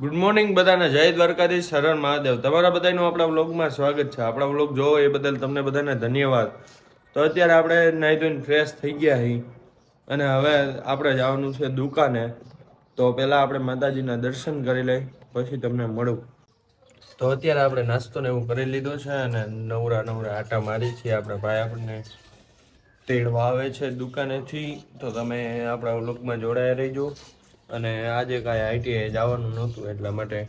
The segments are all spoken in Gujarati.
ગુડ મોર્નિંગ બધાને. જય દ્વારકાધીશ. શરણ મહાદેવ. તમારા બધાનું આપણા વ્લોગમાં સ્વાગત છે. આપણા વ્લોગ જોવો એ બદલ તમને બધાને ધન્યવાદ. તો અત્યારે આપણે નાહી ધોઈને ફ્રેશ થઈ ગયા હી. અને હવે આપણે જવાનું છે દુકાને. તો પહેલાં આપણે માતાજીના દર્શન કરી લઈ, પછી તમને મળું. તો અત્યારે આપણે નાસ્તો ને એવું કરી લીધો છે અને નવરા નવરા આટા મારી છીએ આપણા ભાઈ આપણને તેડવા આવે છે દુકાનેથી. તો તમે આપણા વ્લોગમાં જોડાયા રહીજો. અને આજે કાંઈ આઈટીઆઈ જવાનું નહોતું એટલા માટે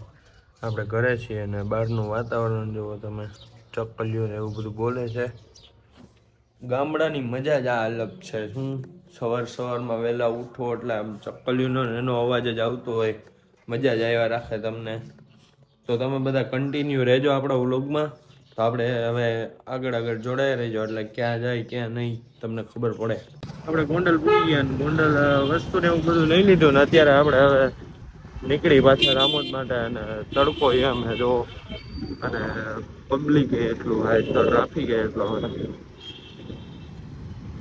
આપણે ઘરે છીએ અને બહારનું વાતાવરણ જુઓ તમે ચક્કલીઓ ને એવું બધું બોલે છે. ગામડાની મજા જ આ અલગ છે. શું સવાર સવારમાં વહેલા ઉઠો એટલે આમ ચક્કલીઓનો એનો અવાજ જ આવતો હોય. મજા જ આવ્યા રાખે તમને. તો તમે બધા કન્ટિન્યુ રહેજો આપણા વ્લોગમાં. તો આપણે હવે આગળ આગળ જોડાઈ રહીજો એટલે ક્યાં જાય, ક્યાં નહીં, તમને ખબર પડે. આપણે ગોંડલ પૂરી ગયા ગોંડલ વસ્તુ ને એવું બધું લઈ લીધું ને અત્યારે આપણે હવે નીકળી પાછા રામોદ માટે અને તડકો એમ જો. અને પબ્લિક એટલું હોય તો ટ્રાફિક એટલો હોય.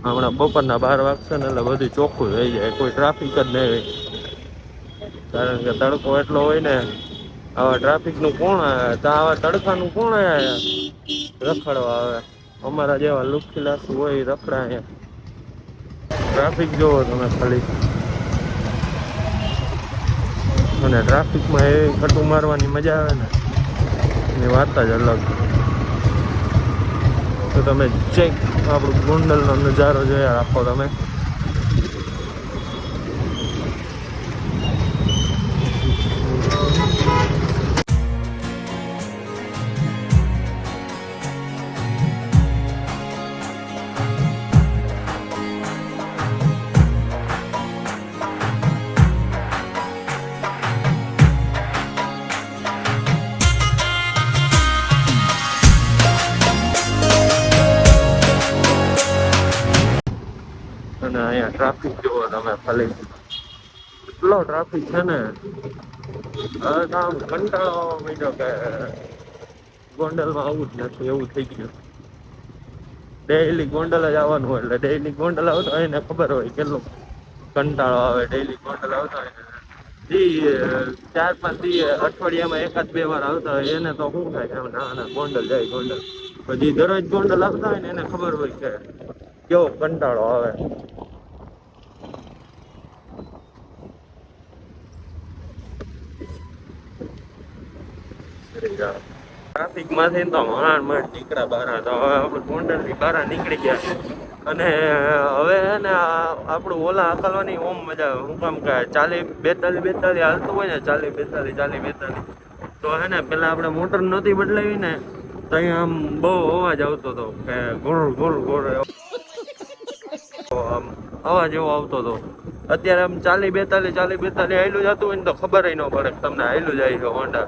હમણાં બપોરના બાર વાગશે ને એટલે બધું ચોખ્ખું થઈ જાય. કોઈ ટ્રાફિક જ નહીં હોય. કારણ કે તડકો એટલો હોય ને, આવા ટ્રાફિકનું કોણ આવે આવા તડકાનું કોણ રખડવા આવે? અમારા જેવા લુખીલાસુ હોય ઈ રખડા અહીંયા ટ્રાફિક જોવો તમે ખાલી. અને ટ્રાફિકમાં એ ખટું મારવાની મજા આવે ને, એની વાત જ અલગ. તો તમે ચેક આપણું ગોંડલનો નજારો જોયા રાખો તમે. અહીંયા ટ્રાફિક જોવો તમે ખાલી. એટલો ટ્રાફિક છે ને. આમ કંટાળો મીઠો કે ગોંડલમાં આવું જ નથી, એવું થઈ ગયું. ડેઈલી ગોંડલ જ આવવાનું હોય એટલે ડેઈલી ગોંડલ આવતો હોય એને ખબર હોય કેટલો કંટાળો આવે ડેઈલી ગોંડલ આવતા હોય ને. ચાર પાંચ અઠવાડિયામાં એકાદ બે વાર આવતા હોય, એને તો શું થાય? ના ના, ગોંડલ જાય ગોંડલ. પછી દરરોજ ગોંડલ આવતા હોય ને એને ખબર હોય કે કેવો કંટાળો આવે. ટ્રાફિકમાંથી તો માંડ માંડ નીકળ્યા બહાર. તો હવે આપણે ગોંડલથી બહાર નીકળી ગયા અને હવે ને આપણું ઓલા હકાલવાની ઓમ મજા, હું કામ કે ચાલી બેતાલી બેતાલી હાલતું હોય ને ચાલી બેતાલી ચાલી બેતાલી તો હે ને પેલા આપણે મોટર નહોતી બદલાવી ને, તો અહીંયા આમ બહુ અવાજ આવતો હતો કે ગોળ ગોળ ગોળ. આમ અવાજ એવો આવતો હતો. અત્યારે આમ ચાલી બેતાલી ચાલી બેતાલી હાયલું જતું હોય ને, તો ખબર ન પડે તમને આયેલું જાય છે હોન્ડા.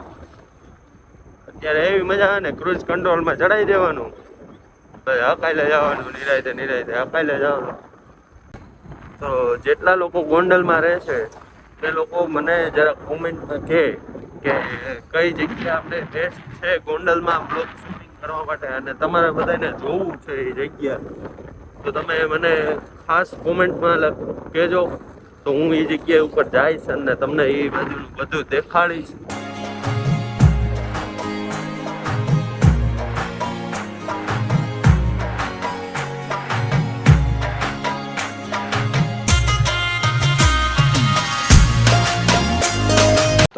અત્યારે એવી મજા આવે ને ક્રુઝ કંટ્રોલમાં ચડાવી દેવાનું. પછી હકાઈને જવાનું, નિરાયતે નિરાયતે હકાઈને જવાનું. તો જેટલા લોકો ગોંડલમાં રહે છે તે લોકો મને જરા કોમેન્ટમાં કહે કે કઈ જગ્યા આપણે બેસ્ટ છે ગોંડલમાં બ્લોગ શૂટિંગ કરવા માટે? અને તમારે બધાને જોવું છે એ જગ્યા. તો તમે મને ખાસ કોમેન્ટમાં કહેજો. તો હું એ જગ્યા ઉપર જઈશ અને તમને એ બાજુનું બધું દેખાડીશ.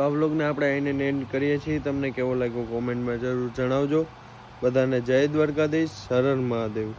તો આ આપણે આઈને એન્ડ કરીએ છીએ. તમને કેવો લાગ્યો કોમેન્ટમાં જરૂર જણાવજો. બધાને જય દ્વારકાધીશ. શરણ મહાદેવ.